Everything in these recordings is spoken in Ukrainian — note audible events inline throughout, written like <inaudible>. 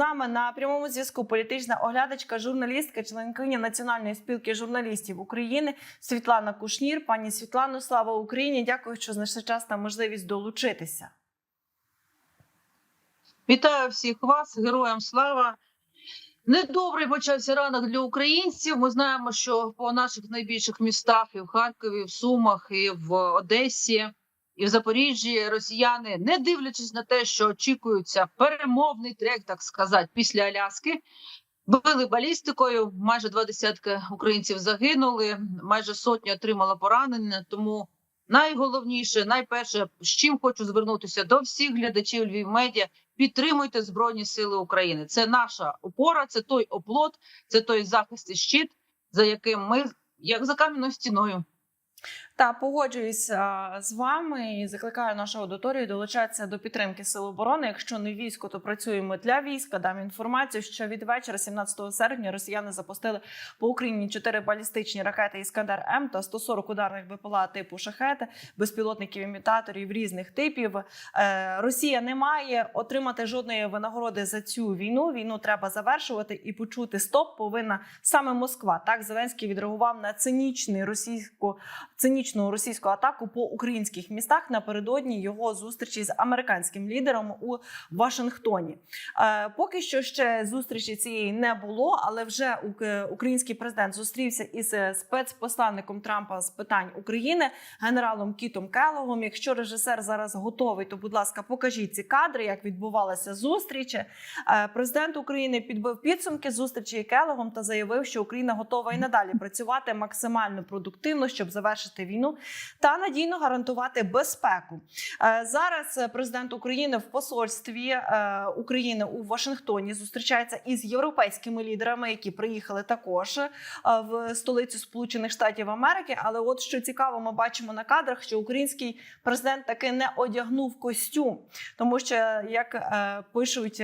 нами на прямому зв'язку політична оглядачка, журналістка, членкиня Національної спілки журналістів України Світлана Кушнір. Пані Світлано, слава Україні! Дякую, що знайшли час та можливість долучитися. Вітаю всіх вас, героям слава. Недобрий почався ранок для українців. Ми знаємо, що по наших найбільших містах і в Харкові, і в Сумах, і в Одесі, і в Запоріжжі росіяни, не дивлячись на те, що очікується перемовний трек, так сказати, після Аляски, били балістикою. Майже два десятки українців загинули, майже сотня отримала поранення. Тому найголовніше, найперше, з чим хочу звернутися до всіх глядачів Львів Медіа. Підтримуйте Збройні Сили України. Це наша опора, це той оплот, це той захист і щит, за яким ми, як за кам'яною стіною. Та погоджуюся з вами і закликаю нашу аудиторію долучатися до підтримки сил оборони. Якщо не військо, то працюємо для війська. Дам інформацію, що від вечора, 17 серпня, росіяни запустили по Україні 4 балістичні ракети Іскандер М та 140 ударних БПЛА типу шахети, безпілотників імітаторів різних типів. Е, Росія не має отримати жодної винагороди за цю війну. Війну треба завершувати і почути стоп. Повинна саме Москва. Так Зеленський відреагував на цинічний російську цинічну російську атаку по українських містах напередодні його зустрічі з американським лідером у Вашингтоні. Е, поки що ще зустрічі цієї не було, але вже український президент зустрівся із е, спецпосланником Трампа з питань України генералом Кітом Келлогом. Якщо режисер зараз готовий, то будь ласка, покажіть ці кадри, як відбувалася зустріч. Е, Президент України підбив підсумки зустрічі Келлогом та заявив, що Україна готова і надалі працювати максимально продуктивно, щоб завершити війну та надійно гарантувати безпеку. Е, Зараз е, президент України в посольстві е, України у Вашингтоні зустрічається із європейськими лідерами, які приїхали також в столицю Сполучених Штатів Америки. Але от що цікаво, ми бачимо на кадрах, що український президент таки не одягнув костюм, тому що як пишуть.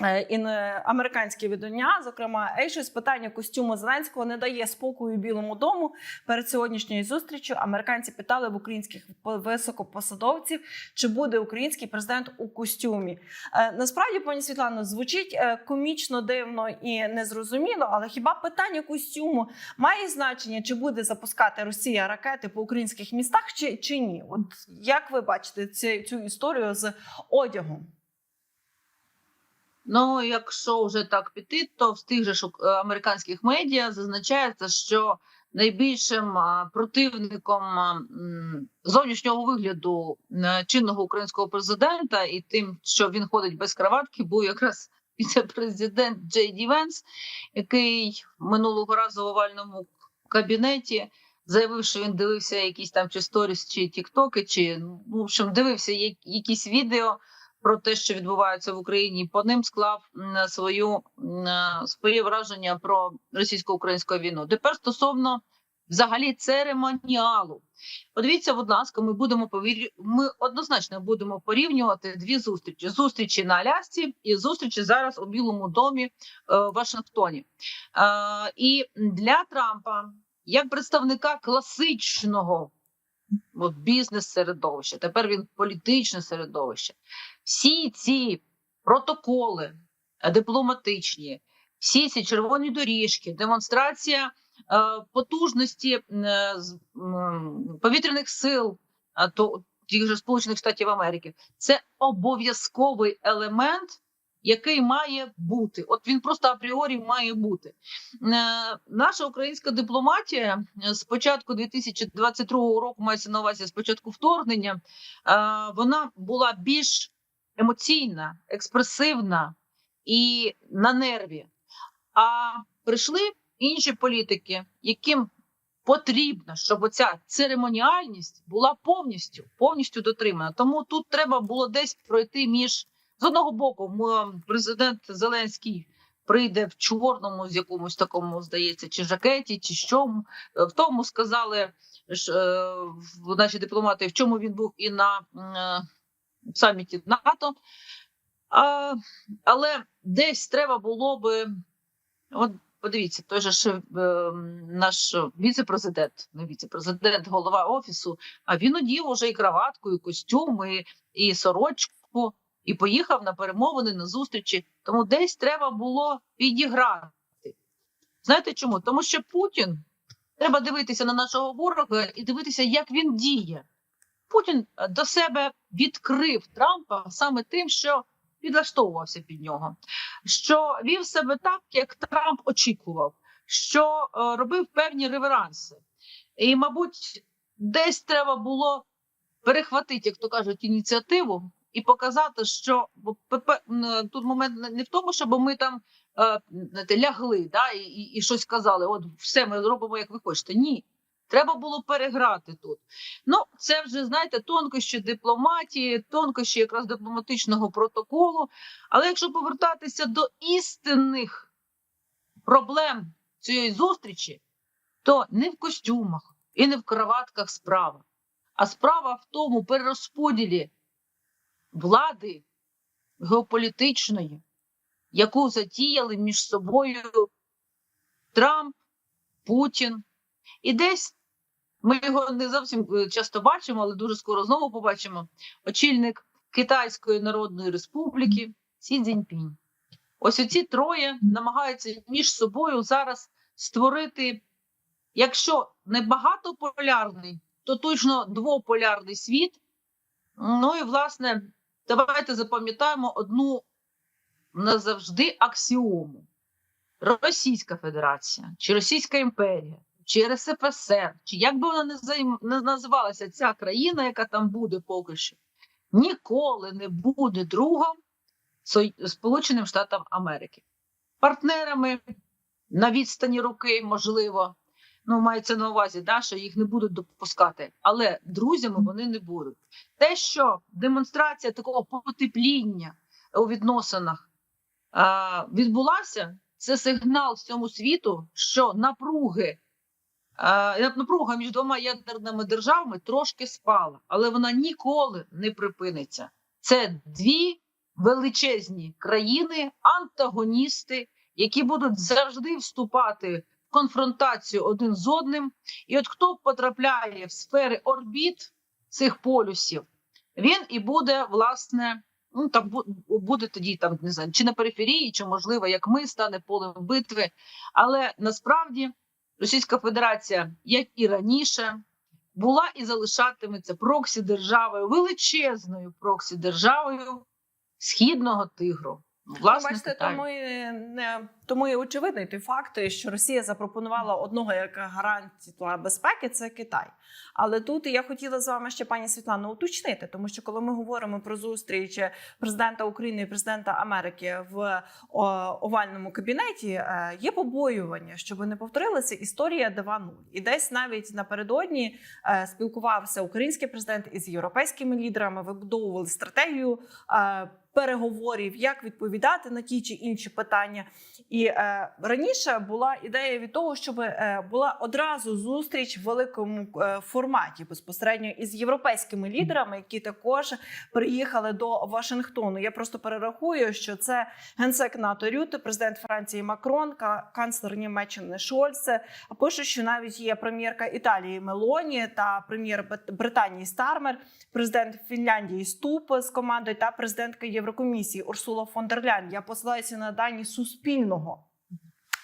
Е, американські видання, зокрема Axios, питання костюму Зеленського не дає спокою Білому дому. Перед сьогоднішньою зустрічю американці питали в українських по- високопосадовців, чи буде український президент у костюмі. Е, Насправді, пані Світлано, звучить е, комічно дивно і незрозуміло, але хіба питання костюму має значення, чи буде запускати Росія ракети по українських містах, чи, чи ні? От як ви бачите цю, цю історію з одягом? Ну, якщо вже так піти, то в тих же е, американських медіа зазначається, що найбільшим противником зовнішнього вигляду е, чинного українського президента і тим, що він ходить без краватки, був якраз <laughs> віце-президент Джей Ді Венс, який минулого разу в овальному кабінеті заявив, що він дивився якісь там чи сторіс, чи тіктоки, чи ну, в общем, дивився якісь відео про те, що відбувається в Україні, по ним склав свою е, своє враження про російсько-українську війну. Тепер стосовно взагалі церемоніалу. Подивіться, будь ласка, ми будемо повір... Ми однозначно будемо порівнювати дві зустрічі: зустрічі на Алясці і зустрічі зараз у Білому домі е, в Вашингтоні. Е, і для Трампа, як представника класичного бізнес-середовища, тепер він політичне середовище. Всі ці протоколи е, дипломатичні, всі ці червоні доріжки, демонстрація е, потужності е, з- повітряних сил а то тих же Сполучених Штатів Америки, це обов'язковий елемент, який має бути. От він просто апріорі має бути. Наша українська дипломатія з початку 2022 року, мається на увазі з початку вторгнення, вона була більш емоційна, експресивна і на нерві. А прийшли інші політики, яким потрібно, щоб оця церемоніальність була повністю повністю дотримана. Тому тут треба було десь пройти між з одного боку, президент Зеленський. Прийде в чорному, з якомусь такому, здається, чи жакеті, чи що. В тому сказали ж, е, наші дипломати, в чому він був і на е, саміті НАТО. А, але десь треба було би. От подивіться, той же е, наш віце-президент, не віце-президент, голова офісу, а він одів уже і краватку, і костюм, і, і сорочку. і поїхав на перемовини на зустрічі. Тому десь треба було підіграти. Знаєте чому? Тому що Путін треба дивитися на нашого ворога і дивитися, як він діє. Путін е, до себе відкрив Трампа саме тим, що підлаштовувався під нього, що вів себе так, як Трамп очікував, що е, робив певні реверанси. І, мабуть, десь треба було перехватити, як то кажуть, ініціативу і показати, що бо, тут момент не- в тому, щоб ми там е, лягли да, і, і, щось казали: от все, ми зробимо, як ви хочете. Ні. Треба було переграти тут. Ну, це вже знаєте, тонкощі дипломатії, тонкощі якраз дипломатичного протоколу. Але якщо повертатися до істинних проблем цієї зустрічі, то не в костюмах і не в кроватках справа, а справа в тому перерозподілі влади геополітичної, яку затіяли між собою Трамп, Путін. І десь ми його не зовсім е, часто бачимо, але дуже скоро знову побачимо. Очільник Китайської Народної Республіки Сі Цзіньпінь. Ось оці троє намагаються між собою зараз створити, якщо не багатополярний, то точно двополярний світ. Ну і власне, давайте запам'ятаємо одну назавжди аксіому: Російська Федерація чи Російська імперія, чи РСФСР, чи як би вона не, називалася ця країна, яка там буде поки що, ніколи не буде другом Сполученим Штатам Америки. Партнерами на відстані руки, можливо, ну мається на увазі, да, що їх не будуть допускати, але друзями вони не будуть. Те, що демонстрація такого потепління у відносинах а, відбулася, це сигнал всьому світу, що напруги, напруга між двома ядерними державами трошки спала, але вона ніколи не припиниться. Це дві величезні країни, антагоністи, які будуть завжди вступати в конфронтацію один з одним. І от хто потрапляє в сфери орбіт цих полюсів, він і буде власне. Ну там буде тоді там не знаю, чи на периферії, чи можливо, як ми стане полем битви. Але насправді Російська Федерація, як і раніше, була і залишатиметься проксі державою, величезною проксі державою східного тигру. Ну, Бачите, тому і не тому і очевидний той факт, що Росія запропонувала одного як гарантію безпеки це Китай. Але тут я хотіла з вами ще пані Світлано уточнити, тому що коли ми говоримо про зустріч президента України і президента Америки в овальному кабінеті, е, є побоювання, щоб не повторилася історія 2.0. І десь навіть напередодні е, спілкувався український президент із європейськими лідерами, вибудовували стратегію. Переговорів, як відповідати на ті чи інші питання, і е, раніше була ідея від того, щоб е, була одразу зустріч в великому е, форматі безпосередньо із європейськими лідерами, які також приїхали до Вашингтону. Я просто перерахую, що це генсек НАТО Рюте, президент Франції Макрон, ка- канцлер Німеччини Шольце. А пише, що навіть є прем'єрка Італії Мелоні та прем'єр Британії Стармер, президент Фінляндії Ступ з командою та президентка Єврокомісії Урсула фон дер Ляйн. Я посилаюся на дані Суспільного.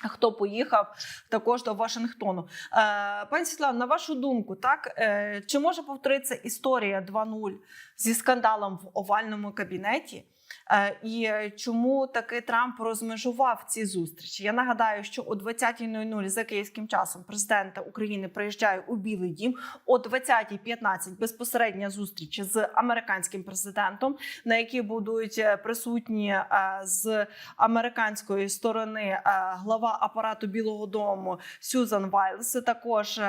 Хто поїхав також до Вашингтону? Е, пані Світлана, на вашу думку, так е, чи може повторитися історія 2.0 зі скандалом в овальному кабінеті? Е, і чому таки Трамп розмежував ці зустрічі? Я нагадаю, що о 20.00 за київським часом президент України приїжджає у Білий Дім. О 20.15 безпосередня зустріч з американським президентом, на якій будуть е, присутні е, з американської сторони глава апарату Білого Дому Сюзан Вайлс, також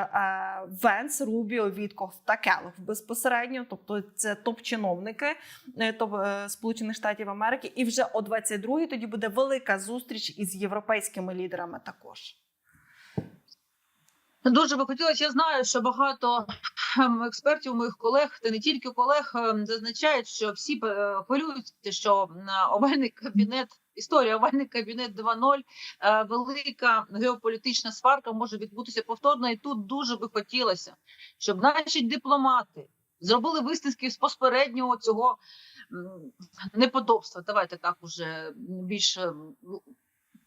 Венс, Рубіо, Вітков та Келлог безпосередньо, тобто це топ-чиновники топ Сполучених Штатів Америки. І вже о 22-й тоді буде велика зустріч із європейськими лідерами. Також Дуже би хотілося. Я знаю, що багато ем, експертів, моїх колег, та не тільки колег, ем, зазначають, що всі е, хвилюються, що овальний кабінет, історія овальний кабінет 2.0, е, велика геополітична сварка може відбутися повторно. І тут дуже би хотілося, щоб наші дипломати зробили висновки з попереднього цього неподобства. Давайте так уже більш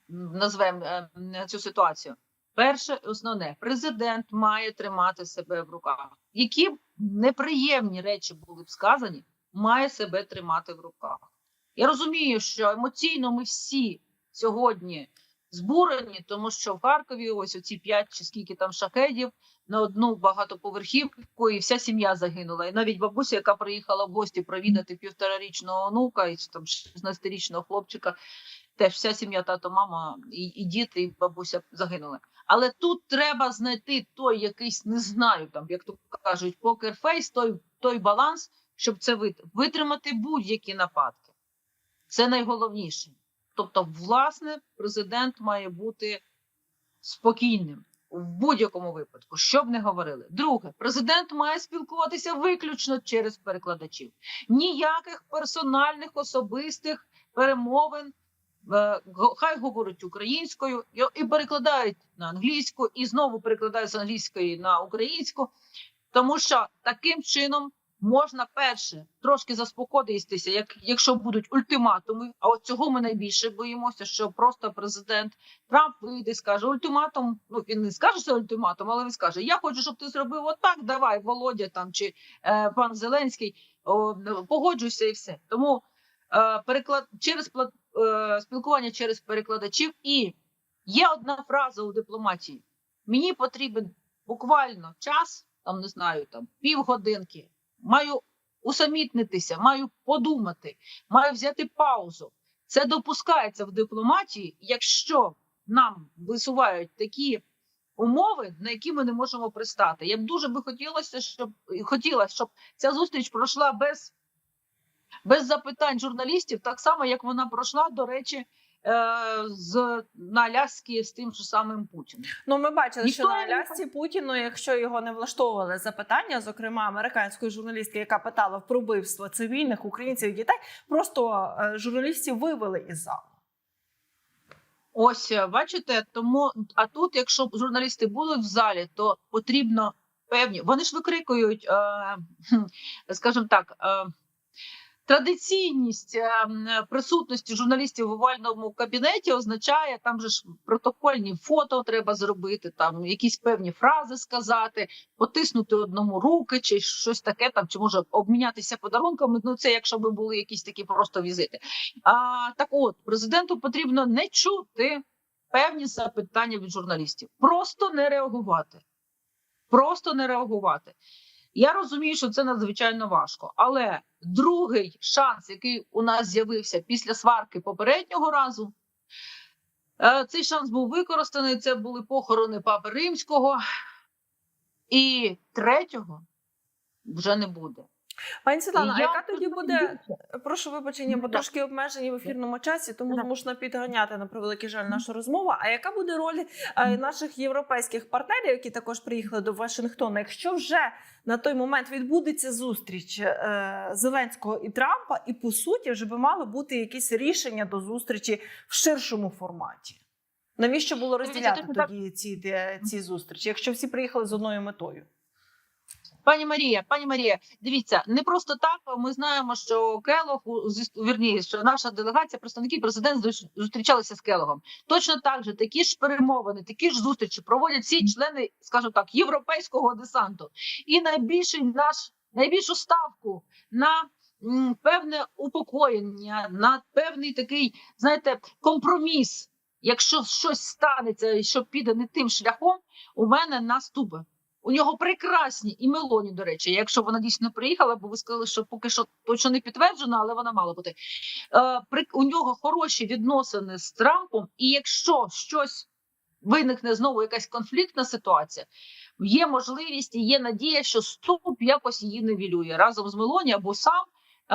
назвемо е, цю ситуацію. Перше, основне, президент має тримати себе в руках. Які неприємні речі були б сказані, має себе тримати в руках. Я розумію, що емоційно ми всі сьогодні збурені, тому що в Харкові ось оці п'ять чи скільки там шахедів на одну багатоповерхівку, і вся сім'я загинула. І навіть бабуся, яка приїхала в гості провідати півторарічного онука і там 16-річного хлопчика, теж вся сім'я, тато, мама і, і діти, і бабуся загинули. Але тут треба знайти той якийсь, не знаю, там як то кажуть, покерфейс, той, той баланс, щоб це вит- витримати будь-які нападки. Це найголовніше. Тобто, власне, президент має бути спокійним в будь-якому випадку, що б не говорили. Друге, президент має спілкуватися виключно через перекладачів. Ніяких персональних особистих перемовин. Е, Хай говорять українською і- і перекладають на англійську, і знову перекладають з англійської на українську, тому що таким чином можна перше трошки заспокоїтися, як якщо будуть ультиматуми. А от цього ми найбільше боїмося, що просто президент Трамп вийде і скаже ультиматум. Ну він не скаже що ультиматум, але він скаже: Я хочу, щоб ти зробив отак. Давай, Володя там чи е, пан Зеленський, о, погоджуйся і все. Тому е, переклад через е, спілкування через перекладачів. І є одна фраза у дипломатії: мені потрібен буквально час, там не знаю, там півгодинки. Маю усамітнитися, маю подумати, маю взяти паузу. Це допускається в дипломатії, якщо нам висувають такі умови, на які ми не можемо пристати. Я б дуже би хотілося, щоб хотіла, щоб ця зустріч пройшла без, без запитань журналістів, так само як вона пройшла, до речі, з на Аляскі з тим же самим Путіним. Ну, ми бачили, Ніхто що на не Путіну, якщо його не влаштовували запитання, зокрема американської журналістки, яка питала про вбивство цивільних українців і дітей, просто е, журналістів вивели із залу. Ось е, бачите, тому а тут, якщо журналісти будуть в залі, то потрібно певні. Вони ж викрикують, е, скажімо так, е, традиційність е, присутності журналістів в овальному кабінеті означає, там же ж протокольні фото треба зробити, там якісь певні фрази сказати, потиснути одному руки, чи щось таке там, чи може обмінятися подарунками. Ну це якщо би були якісь такі просто візити. А так, от президенту потрібно не чути певні запитання від журналістів, просто не реагувати. Просто не реагувати. Я розумію, що це надзвичайно важко, але другий шанс, який у нас з'явився після сварки попереднього разу, е, цей шанс був використаний. Це були похорони Папи Римського, і третього вже не буде. Пані Світлана, а яка тоді буде. Прошу вибачення, бо Да. трошки обмежені в ефірному часі, тому змушена підганяти на превеликий жаль нашу розмову. А яка буде роль е, наших європейських партнерів, які також приїхали до Вашингтона? Якщо вже на той момент відбудеться зустріч е, Зеленського і Трампа, і по суті вже би мало бути якесь рішення до зустрічі в ширшому форматі? Навіщо було розділяти тоді ці, ці зустрічі, якщо всі приїхали з одною метою? Пані Марія, пані Марія, дивіться, не просто так. Ми знаємо, що Келог вірні, що наша делегація, представники президент зус- зустрічалися з Келогом. Точно так же такі ж перемовини, такі ж зустрічі проводять всі члени, скажімо так, європейського десанту. І найбільший наш найбільшу ставку на певне упокоєння, на певний такий, знаєте, компроміс. Якщо щось станеться, що піде не тим шляхом, у мене наступи. У нього прекрасні і Мелоні, до речі, якщо вона дійсно приїхала, бо ви сказали, що поки що точно не підтверджено, але вона мала бути. Е, у нього хороші відносини з Трампом, і якщо щось виникне знову якась конфліктна ситуація, є можливість і є надія, що ступ якось її невілює разом з Мелоні або сам.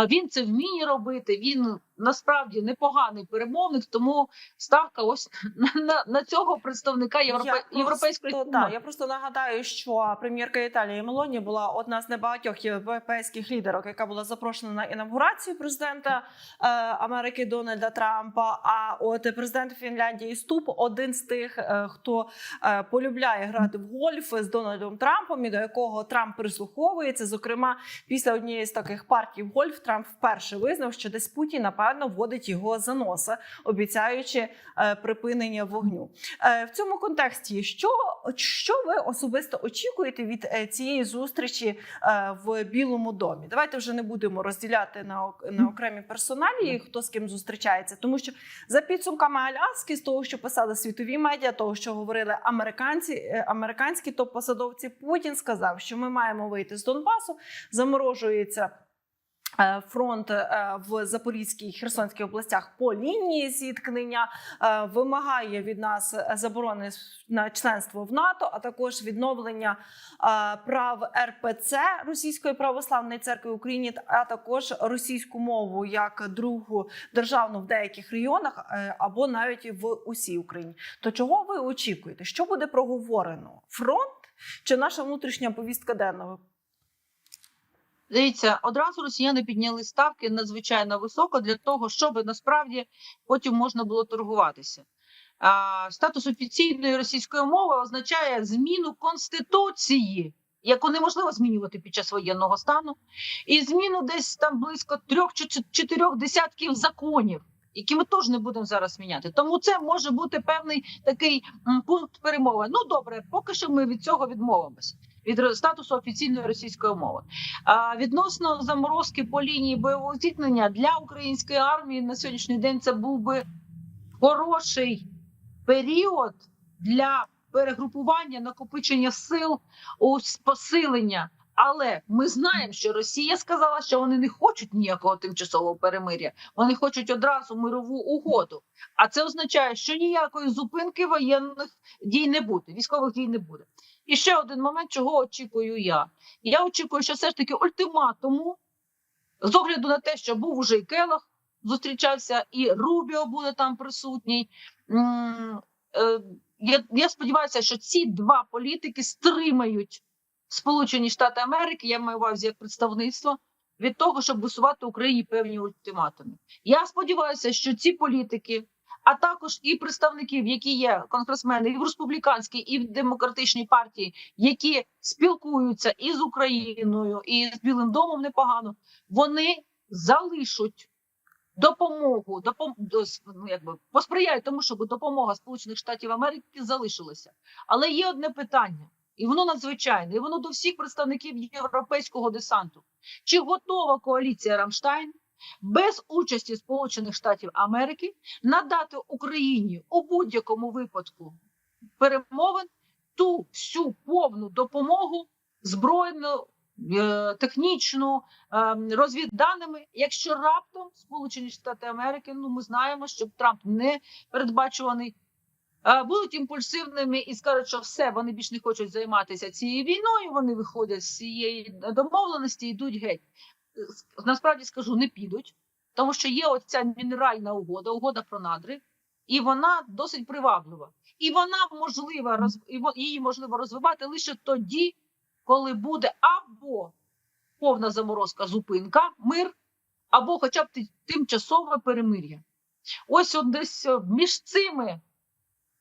Він це вміє робити. Він насправді непоганий перемовник, тому ставка ось <laughs> на, на, на цього представника Європе... Я європейської просто, да, я просто нагадаю, що прем'єрка Італії Мелоні була одна з небагатьох європейських лідерок, яка була запрошена на інавгурацію президента е, Америки Дональда Трампа. А от президент Фінляндії Ступ один з тих, е, хто е, полюбляє грати в гольф з Дональдом Трампом, і до якого Трамп прислуховується. Зокрема, після однієї з таких партій в гольф Трамп вперше визнав, що десь Путін напевно вводить його за носа, обіцяючи е, припинення вогню. Е, В цьому контексті, що, що ви особисто очікуєте від е, цієї зустрічі в Білому домі? Давайте вже не будемо розділяти на, на окремі персоналі, хто з ким зустрічається, тому що за підсумками Аляски, з того, що писали світові медіа, того, що говорили американці, американські топ-посадовці, Путін сказав, що ми маємо вийти з Донбасу, заморожується. Е, Фронт е, в Запорізькій і Херсонській областях по лінії зіткнення е, вимагає від нас заборони на членство в НАТО, а також відновлення прав РПЦ Російської православної церкви в Україні, а також російську мову як другу державну в деяких регіонах або навіть в усій Україні. То чого ви очікуєте? Що буде проговорено? Фронт чи наша внутрішня повістка денного? Дивіться, одразу росіяни підняли ставки надзвичайно високо для того, щоб насправді потім можна було торгуватися. А, статус офіційної російської мови означає зміну конституції, яку неможливо змінювати під час воєнного стану, і зміну десь там близько трьох чи чотирьох десятків законів. Які ми теж не будемо зараз міняти, тому це може бути певний такий пункт перемови. Ну добре, поки що ми від цього відмовимося від статусу офіційної російської мови. А відносно заморозки по лінії бойового зіткнення для української армії на сьогоднішній день це був би хороший період для перегрупування, накопичення сил у посилення. Але ми знаємо, що Росія сказала, що вони не хочуть ніякого тимчасового перемиря. Вони хочуть одразу мирову угоду. А це означає, що ніякої зупинки воєнних дій не буде, військових дій не буде. І ще один момент, чого очікую я. Я очікую, що все ж таки ультиматуму, з огляду на те, що був уже і Келах, зустрічався, і Рубіо буде там присутній. Е, Я, я сподіваюся, що ці два політики стримають Сполучені Штати Америки, я маю увазі як представництво, від того, щоб висувати Україні певні ультиматуми. Я сподіваюся, що ці політики, а також і представників, які є конгресмени і в республіканській, і в демократичній партії, які спілкуються і з Україною, і з Білим домом непогано, вони залишать допомогу, допом... ну, якби, посприяють тому, щоб допомога Сполучених Штатів Америки залишилася. Але є одне питання, і воно надзвичайне, і воно до всіх представників європейського десанту. Чи готова коаліція Рамштайн без участі Сполучених Штатів Америки надати Україні у будь-якому випадку перемовин ту всю повну допомогу збройну, е, технічну, е, розвідданими, якщо раптом Сполучені Штати Америки, ну ми знаємо, що Трамп не передбачуваний. е, Будуть імпульсивними і скажуть, що все, вони більш не хочуть займатися цією війною. Вони виходять з цієї домовленості, йдуть геть. С- Насправді скажу, не підуть, тому що є оця мінеральна угода, угода про надри, і вона досить приваблива. І вона можлива її можливо розвивати лише тоді, коли буде або повна заморозка, зупинка, мир, або хоча б тимчасове перемир'я. Ось от десь е, між цими,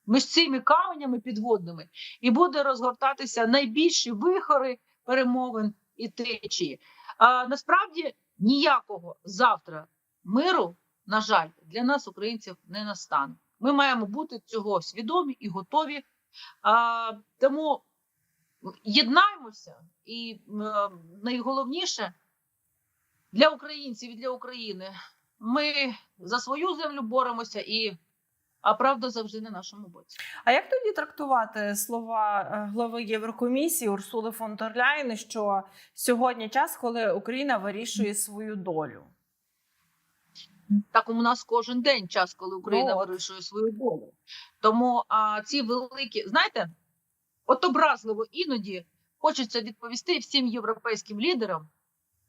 між цими каменями підводними і буде розгортатися найбільші вихори перемовин і течії. А, насправді ніякого завтра миру, на жаль, для нас, українців, не настане. Ми маємо бути цього свідомі і готові. А, тому єднаймося, і е, найголовніше для українців і для України. Ми за свою землю боремося, і а правда завжди на нашому боці. А як тоді трактувати слова е, глави Єврокомісії Урсули фон дер Ляєн, що сьогодні час, коли Україна вирішує свою долю? Так у нас кожен день час, коли Україна Ну от. вирішує свою долю. Тому а, ці великі, знаєте, от образливо іноді хочеться відповісти всім європейським лідерам.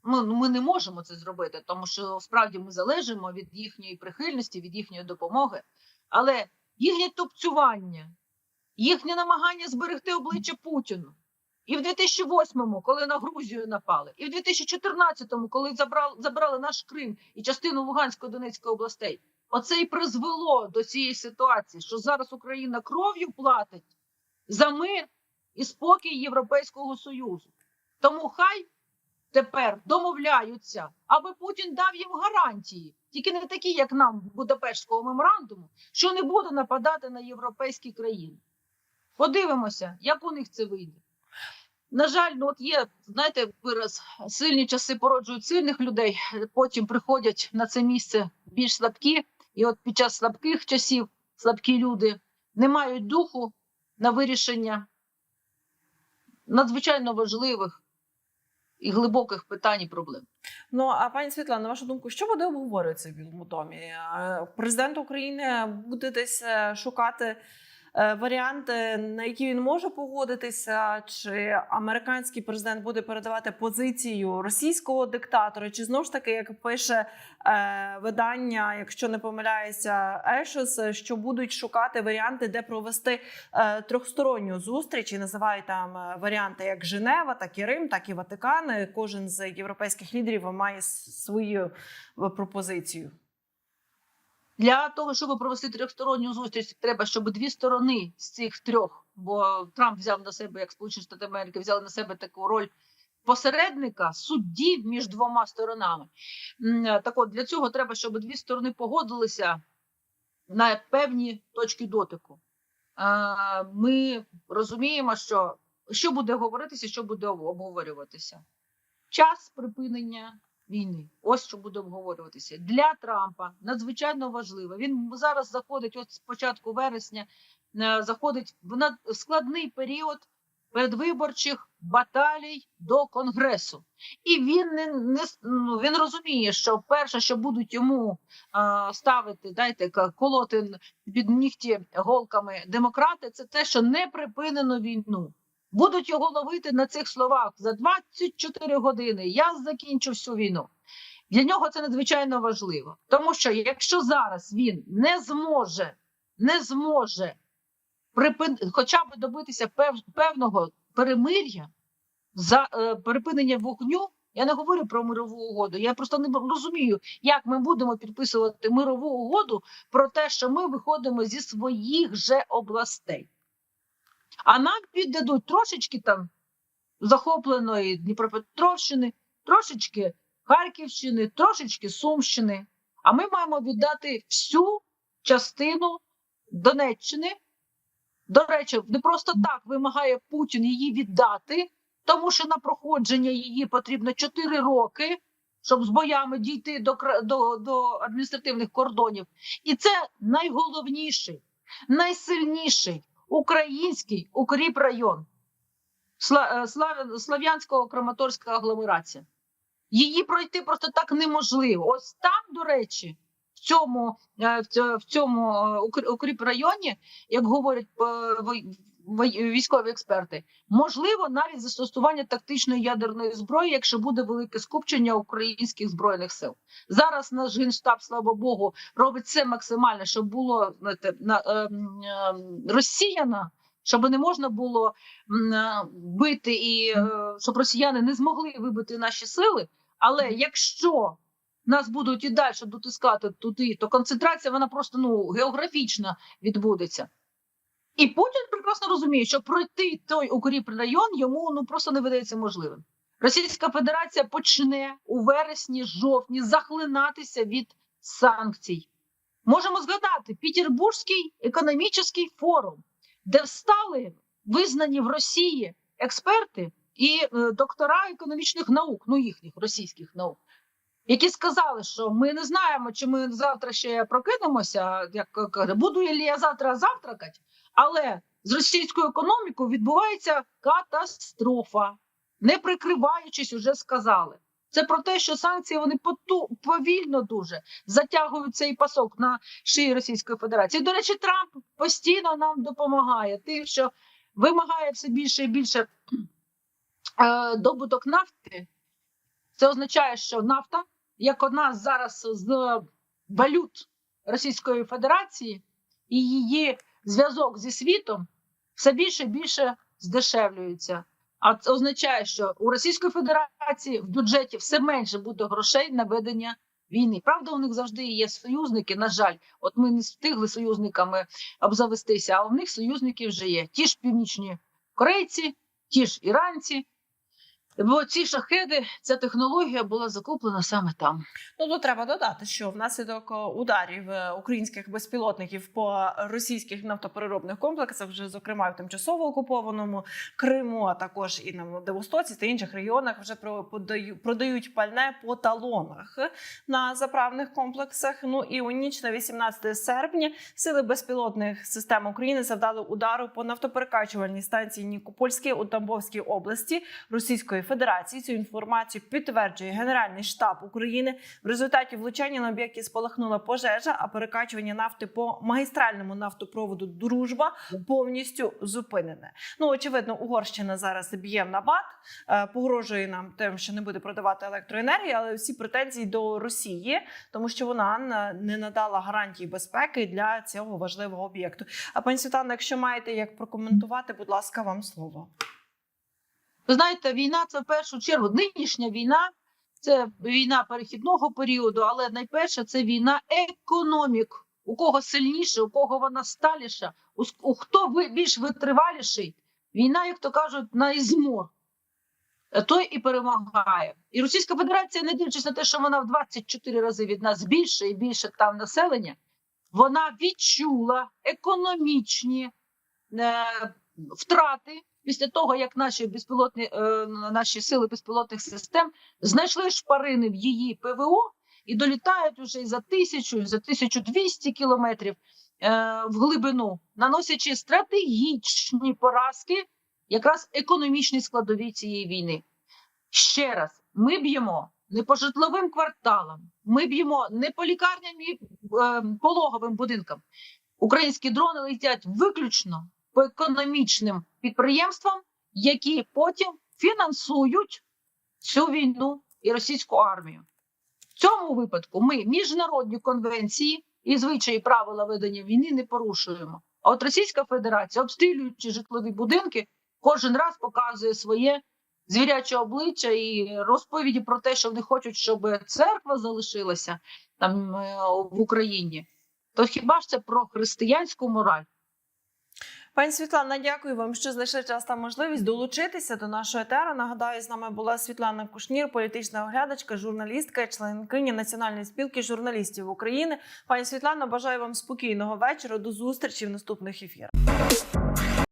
ми, ми не можемо це зробити, тому що справді ми залежимо від їхньої прихильності, від їхньої допомоги. Але їхнє тупцювання, їхнє намагання зберегти обличчя Путіну. І в 2008-му, коли на Грузію напали, і в 2014-му, коли забрали, забрали наш Крим і частину Луганської Донецької областей, оце і призвело до цієї ситуації, що зараз Україна кров'ю платить за мир і спокій Європейського Союзу. Тому хай тепер домовляються, аби Путін дав їм гарантії, тільки не такі, як нам Будапештського меморандуму, що не буде нападати на європейські країни. Подивимося, як у них це вийде. На жаль, ну от є, знаєте, вираз сильні часи породжують сильних людей, потім приходять на це місце більш слабкі, і от під час слабких часів слабкі люди не мають духу на вирішення надзвичайно важливих і глибоких питань і проблем. Ну а пані Світлана, на вашу думку, що буде обговорюватися в Білому домі? Е, Президент України буде десь е, шукати варіанти, на які він може погодитися, чи американський президент буде передавати позицію російського диктатора, чи знову ж таки, як пише е, видання, якщо не помиляюся, Ешос, що будуть шукати варіанти, де провести е, трьохсторонню зустріч і називають там е, варіанти як Женева, так і Рим, так і Ватикан. Е, Кожен з європейських лідерів має свою е, пропозицію. Для того, щоб провести трьохсторонню зустріч, треба, щоб дві сторони з цих трьох, бо Трамп взяв на себе, як Сполучені Штати Америки, взяли на себе таку роль посередника, судді між двома сторонами. Так от для цього треба, щоб дві сторони погодилися на певні точки дотику. Ми розуміємо, що, що буде говоритися, що буде обговорюватися. Час припинення війни. Ось що буде обговорюватися для Трампа. Надзвичайно важливо. Він зараз заходить, от з початку вересня, е, заходить в складний період передвиборчих баталій до конгресу, і він не, не ну, він розуміє, що перше, що будуть йому а, ставити, дайте колоти під нігті голками демократи, це те, що не припинено війну. Будуть його ловити на цих словах за 24 години. Я закінчу всю війну. Для нього це надзвичайно важливо, тому що якщо зараз він не зможе, не зможе припин... хоча б добитися пев... певного перемир'я за е, припинення вогню. Я не говорю про мирову угоду. Я просто не розумію, як ми будемо підписувати мирову угоду про те, що ми виходимо зі своїх же областей. А нам піддадуть трошечки там захопленої Дніпропетровщини, трошечки Харківщини, трошечки Сумщини. А ми маємо віддати всю частину Донеччини. До речі, не просто так вимагає Путін її віддати, тому що на проходження її потрібно 4 роки, щоб з боями дійти до, до, до адміністративних кордонів. І це найголовніший, найсильніший український укріпрайон е, Слав, Слав'янсько-Краматорська агломерація. Її пройти просто так неможливо. Ось там, до речі, в цьому, е, в цьому, е, укр- укріпрайоні, як говорять військові експерти, можливо навіть застосування тактичної ядерної зброї, якщо буде велике скупчення українських збройних сил. Зараз наш генштаб, слава Богу, робить все максимально, щоб було знаєте, на е, е, розсіяно, щоб не можна було е, бити і е, щоб росіяни не змогли вибити наші сили. Але якщо нас будуть і далі дотискати туди, то концентрація вона просто ну географічно відбудеться. І Путін прекрасно розуміє, що пройти той укріп район йому ну просто не видається можливим. Російська Федерація почне у вересні, жовтні захлинатися від санкцій. Можемо згадати Петербурзький економічний форум, де встали визнані в Росії експерти і е, доктора економічних наук, ну їхніх російських наук, які сказали, що ми не знаємо, чи ми завтра ще прокинемося, як буду я завтра завтракати, але з російською економікою відбувається катастрофа, не прикриваючись, уже сказали. Це про те, що санкції вони поту, повільно дуже затягують цей пасок на шиї Російської Федерації. До речі, Трамп постійно нам допомагає, тим, що вимагає все більше і більше е, добуток нафти Це означає, що нафта, як одна зараз з валют Російської Федерації, і її зв'язок зі світом все більше і більше здешевлюється. А це означає, що у Російської Федерації в бюджеті все менше буде грошей на ведення війни. Правда, у них завжди є союзники. На жаль, от ми не встигли союзниками обзавестися, а у них союзники вже є. Ті ж північні корейці, ті ж іранці. Бо ці шахеди, ця технологія була закуплена саме там. Ну тут треба додати, що внаслідок ударів е, українських безпілотників по російських нафтопереробних комплексах, вже зокрема в тимчасово окупованому Криму, а також і на Владивостоці та інших регіонах, вже продають пальне по талонах на заправних комплексах. Ну і у ніч на 18 серпня сили безпілотних систем України завдали удару по нафтоперекачувальній станції Нікопольській у Тамбовській області Російської Федерації. Цю інформацію підтверджує Генеральний штаб України. В результаті влучання на об'єкті спалахнула пожежа, а перекачування нафти по магістральному нафтопроводу Дружба повністю зупинене. Ну очевидно, Угорщина зараз б'є в набат, е, погрожує нам тим, що не буде продавати електроенергію, але всі претензії до Росії, тому що вона не надала гарантій безпеки для цього важливого об'єкту. А пані Світлана, якщо маєте як прокоментувати, будь ласка, вам слово. Ви знаєте, війна це в першу чергу нинішня війна, це війна перехідного періоду, але найперше це війна економік. У кого сильніше, у кого вона сталіша, у, у хто більш витриваліший. Війна, як то кажуть, на ізмор. Е, Той і перемагає. І Російська Федерація, не дивлячись на те, що вона в 24 рази від нас більше і більше там населення, вона відчула економічні е, втрати після того, як наші безпілотні е, наші сили безпілотних систем знайшли шпарини в її ПВО і долітають уже за тисячу, і за 1200 кілометрів е, в глибину, наносячи стратегічні поразки, якраз економічній складовій цієї війни. Ще раз, ми б'ємо не по житловим кварталам, ми б'ємо не по лікарням і е, пологовим будинкам. Українські дрони летять виключно по економічним підприємствам, які потім фінансують цю війну і російську армію. В цьому випадку ми міжнародні конвенції і звичаї правила ведення війни не порушуємо. А от Російська Федерація, обстрілюючи житлові будинки, кожен раз показує своє звіряче обличчя і розповіді про те, що вони хочуть, щоб церква залишилася там е, в Україні. То хіба ж це про християнську мораль? Пані Світлана, дякую вам, що знайшли час та можливість долучитися до нашого етеру. Нагадаю, з нами була Світлана Кушнір, політична оглядачка, журналістка, членкиня Національної спілки журналістів України. Пані Світлана, бажаю вам спокійного вечора. До зустрічі в наступних ефірах.